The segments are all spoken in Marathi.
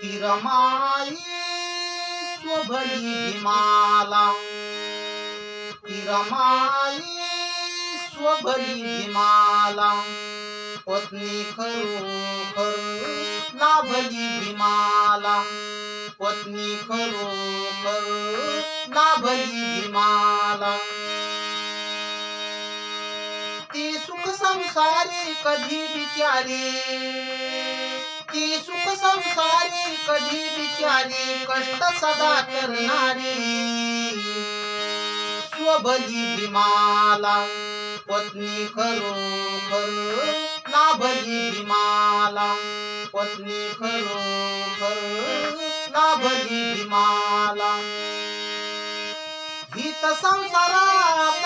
तिरमाई स्वभरी तिरमाई स्वभरी पत्नी खरोखर लाभली पत्नी खरोखर लाभली ती सुख संसारी कधी बिचारी? ती सुख कधी बिचारी कष्ट सदा करणारी. स्वभली भीमाला पत्नी खरोखर लाभली भीमाला पत्नी खरोखर लाभली भीमाला. हित संसारात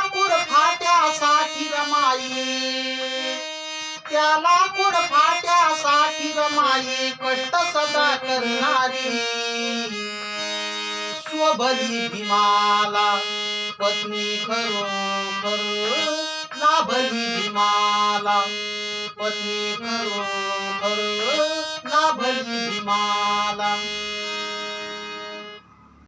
त्याला गुड फाट्यासाठी माई कष्ट सदा करणारी? स्वभली भीमाला पत्नी खरोखर लाभली भीमाला पत्नी खरोखर